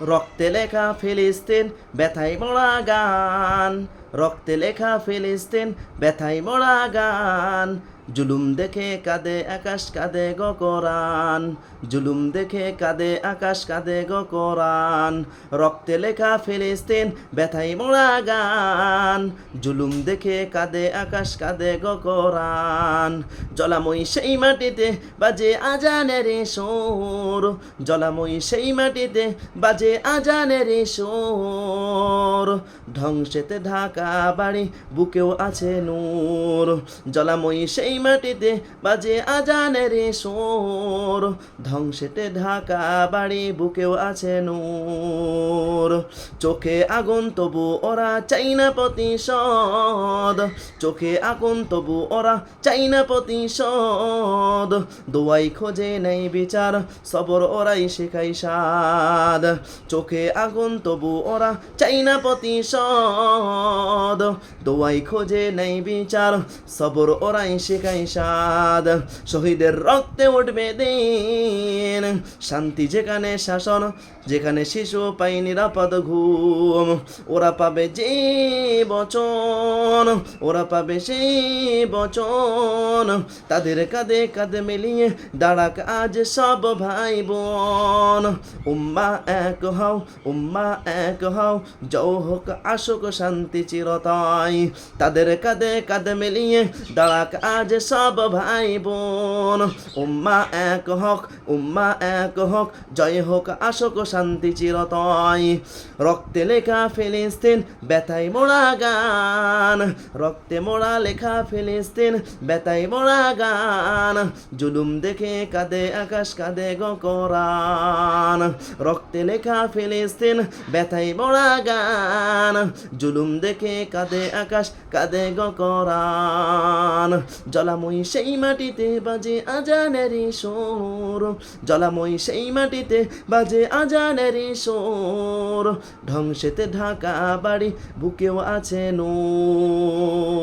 রক্তে লেখা ফিলিস্তিন ব্যথায় মরা গান। রক্তে লেখা ফিলিস্তিন ব্যথায় মরা গান। জুলুম দেখে কাঁদে আকাশ, কাঁদে গো জুলুম দেখে কাঁদে আকাশ, কাঁদে গো রক্তে লেখা ফিলিস্তিন ব্যথাই মোড়া গান। জুলুম দেখে কাঁদে আকাশ, কাঁদে গো জলাময়ী সেই মাটিতে বাজে আজানের সোর। জলাময়ী সেই মাটিতে বাজে আজানের সোর। ধ্বংসেতে ঢাকা বাড়ি, বুকেও আছে নূর। জলাময়ী সেই মাটিতে বাজে আজানের সোর। ধ্বংসেতে ঢাকা বাড়ি, বুকেও আছে নূর। চোখে আগুন, তবু ওরা চাই না প্রতিশোধ। চোখে আগুন, তবু ওরা চাই না প্রতিশোধ। দোয়াই খোঁজে নেই বিচার, সবর ওরাই শেখাই সাদ চোখে আগুন, তবু ওরা চাই না প্রতিশোধ। দোয়াই খোঁজে নেই বিচার, সবর ওরাই শেখাই সাদ শহীদের রক্তে উঠবে দিন। শান্তি যেখানে শাসন, যেখানে শিশু পাই নিরাপদ ঘুম। ওরা পাবে যে বচন, ওরা পাবে সেই বচন। তাদের কাঁধে কাঁধে মিলিয়ে দাঁড়াক আজ সব ভাই বোন। উম্মা এক হও, উম্মা এক হও যৌ হোক আসুক শান্তি চিরতাই তাদের কাঁধে কাঁধে মিলিয়ে দাঁড়াক আজ সব ভাই বোন উম্মা এক হক, উম্মা এক হক, জয় হোক আশোক শান্তি চিরতয়। রক্তে লেখা ফিলিস্তিন, ব্যথায় মোড়া গান। রক্তে মোড়া লেখা ফিলিস্তিন, ব্যথায় মোড়া গান। জুলুম দেখে কাঁদে আকাশ, কাঁদে গো কোরআন। রক্তে লেখা ফিলিস্তিন, ব্যথায় মোড়া গান। জুলুম দেখে কাঁদে আকাশ, কাঁদে গো কোরআন। জলাময়ী সেই মাটিতে বাজে আজানেরই সোর জলাময়ী সেই মাটিতে বাজে আজানেরি সোর ঢংসেতে ঢাকা বাড়ি, বুকেও আছে নূর।